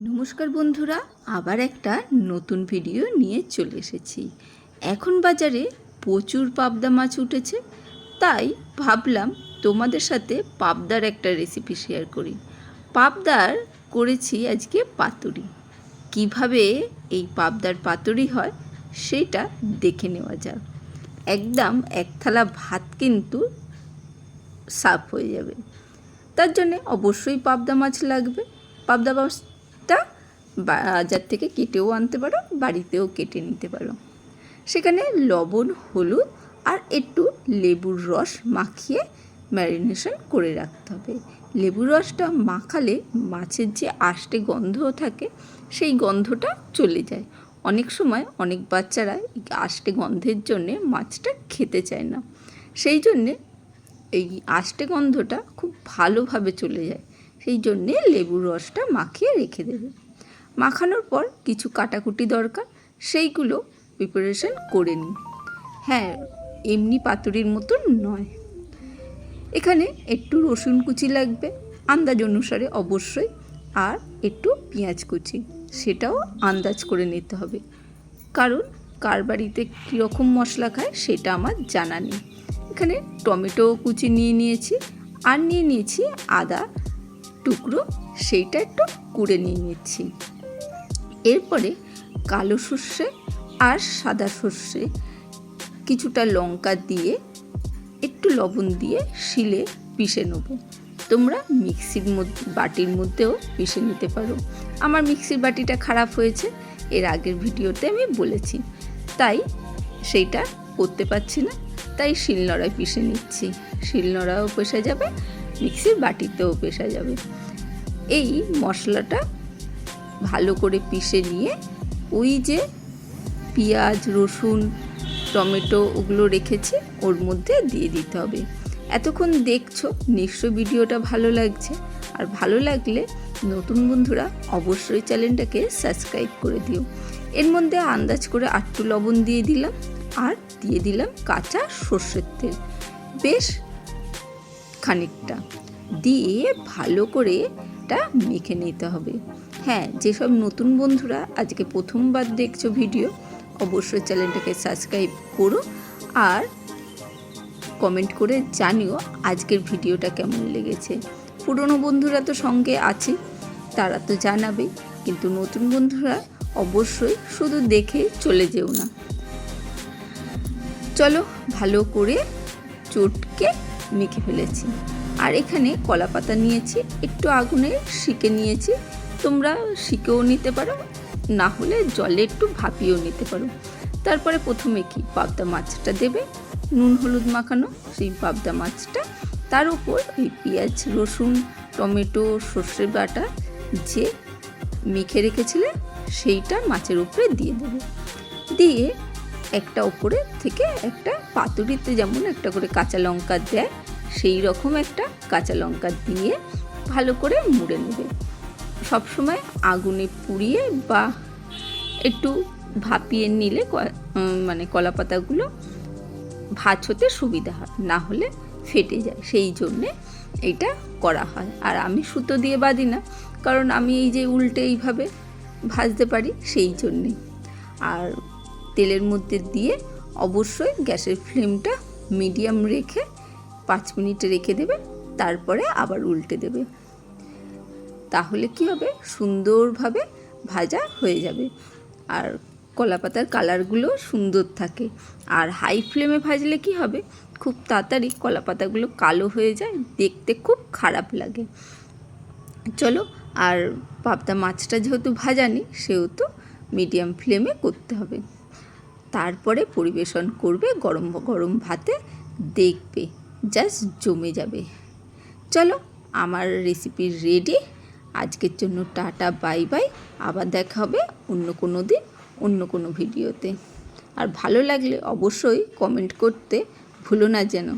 নমস্কার বন্ধুরা, আবার একটা নতুন ভিডিও নিয়ে চলে এসেছি। এখন বাজারে প্রচুর পাবদা মাছ উঠেছে, তাই ভাবলাম তোমাদের সাথে পাবদার একটা রেসিপি শেয়ার করি। পাবদার করেছি আজকে পাতুরি। কীভাবে এই পাবদার পাতুরি হয়, সেটা দেখে নেওয়া যাক। একদম এক থালা ভাত কিন্তু সাফ হয়ে যাবে। তার জন্যে অবশ্যই পাবদা মাছ লাগবে। পাবদা মাছটা বাজার থেকে কেটেও আনতে পারো, বাড়িতেও কেটে নিতে পারো। সেখানে লবণ, হলুদ আর একটু লেবুর রস মাখিয়ে ম্যারিনেশন করে রাখতে হবে। লেবুর রসটা মাখালে মাছের যে আষ্টে গন্ধ থাকে, সেই গন্ধটা চলে যায়। অনেক সময় অনেক বাচ্চারা আষ্টে গন্ধের জন্যে মাছটা খেতে চায় না। সেই জন্যে এই আষ্টে গন্ধটা খুব ভালোভাবে চলে যায়। সেই জন্যে লেবুর রসটা মাখিয়ে রেখে দেবে। মাখানোর পর কিছু কাটাকুটি দরকার, সেইগুলো প্রিপারেশন করে নিই হ্যাঁ এমনি পাতুরির মতন নয়। এখানে একটু রসুন কুচি লাগবে, আন্দাজ অনুসারে অবশ্যই, আর একটু পেঁয়াজ কুচি। সেটাও আন্দাজ করে নিতে হবে। কারণ কার বাড়িতে কীরকম মশলা খায় সেটা আমার জানা নেই। এখানে টমেটো কুচি নিয়ে নিয়েছি আর নিয়ে নিয়েছি আদা টুকরো, সেইটা একটু কুড়ে নিয়ে নিচ্ছি। এরপরে কালো সর্ষে আর সাদা সর্ষে, কিছুটা লঙ্কা দিয়ে একটু লবণ দিয়ে শিলে পিষে নেব। তোমরা মিক্সির মধ্যে বাটির মধ্যেও পিষে নিতে পারো। আমার মিক্সির বাটিটা খারাপ হয়েছে, এর আগের ভিডিওতে আমি বলেছি। তাই সেইটা করতে পারছি না, তাই শিলনোড়ায় পিষে নিচ্ছি। শিলনোড়াও পেশা যাবে, মিক্সির বাটিতেও পেশা যাবে। এই মশলাটা ভালো করে পিষে নিয়ে ওই যে পেঁয়াজ, রসুন, টমেটো ওগুলো রেখেছি, ওর মধ্যে দিয়ে দিতে হবে। এতক্ষণ দেখছ নিশ্চয় ভিডিওটা ভালো লাগছে। আর ভালো লাগলে নতুন বন্ধুরা অবশ্যই চ্যানেলটাকে সাবস্ক্রাইব করে দিও। এর মধ্যে আন্দাজ করে আটটু লবণ দিয়ে দিলাম আর দিয়ে দিলাম কাঁচা সর্ষের তেল। বেশ খানিকটা। দিয়ে ভালো করে এটা মেখে নিতে হবে। হ্যাঁ যেসব নতুন বন্ধুরা আজকে প্রথমবার দেখছ ভিডিও, অবশ্যই চ্যানেলটাকে সাবস্ক্রাইব করো। আর কমেন্ট করে জানিও আজকের ভিডিওটা কেমন লেগেছে। পুরনো বন্ধুরা তো সঙ্গে আছে, তারা তো জানাবে, কিন্তু নতুন বন্ধুরা অবশ্যই শুধু দেখে চলে যেও না। চলো ভালো করে চটকে মেখে ফেলেছি। আর এখানে কলা পাতা নিয়েছি, একটু আগুনে শিকে নিয়েছি। তোমরা শিকেও নিতে পারো, না হলে জলে একটু ভাপিয়েও নিতে পারো। তারপরে প্রথমে কি পাবদা মাছটা দেবে, নুন হলুদ মাখানো, সেই পাবদা মাছটা, তার উপর এই পেঁয়াজ, রসুন, টমেটো, সর্ষে বাটা যে মেখে রেখেছিলে সেইটা মাছের উপরে দিয়ে দেবে। দিয়ে একটা ওপরে থেকে একটা পাতুরিতে যেমন একটা করে কাঁচা লঙ্কা দেয়, সেই রকম একটা কাঁচা লঙ্কা দিয়ে ভালো করে মুড়ে নেবে। সবসময় আগুনে পুড়িয়ে বা একটু ভাপিয়ে নিলে মানে কলা পাতাগুলো ভাজ হতে সুবিধা হয়, না হলে ফেটে যায়। সেই জন্যে এইটা করা হয়। আর আমি সুতো দিয়ে বাঁধি না, কারণ আমি এই যে উল্টে এইভাবে ভাজতে পারি, সেই জন্যে। আর তেলের মধ্যে দিয়ে অবশ্যই গ্যাসের ফ্লেমটা মিডিয়াম রেখে পাঁচ মিনিট রেখে দেবে, তারপরে আবার উল্টে দেবে। তাহলে কি হবে? সুন্দরভাবে ভাজা হয়ে যাবে। আর কলা পাতার কালারগুলো সুন্দর থাকে। আর হাই ফ্লেমে ভাজলে কি হবে? খুব তাড়াতাড়ি কলা পাতাগুলো কালো হয়ে যায়, দেখতে খুব খারাপ লাগে। চলো, আর পাবদা মাছটা যেহেতু ভাজানি সেহেতু মিডিয়াম ফ্লেমে করতে হবে। তারপরে পরিবেশন করবে গরম গরম ভাতে, দেখবে জাস্ট জমে যাবে। চলো, আমার রেসিপি রেডি আজকের জন্য টাটা বাই বাই আবার দেখা হবে অন্য কোনো দিন। অন্য কোনো ভিডিওতে। আর ভালো লাগলে অবশ্যই কমেন্ট করতে ভুলো না যেন।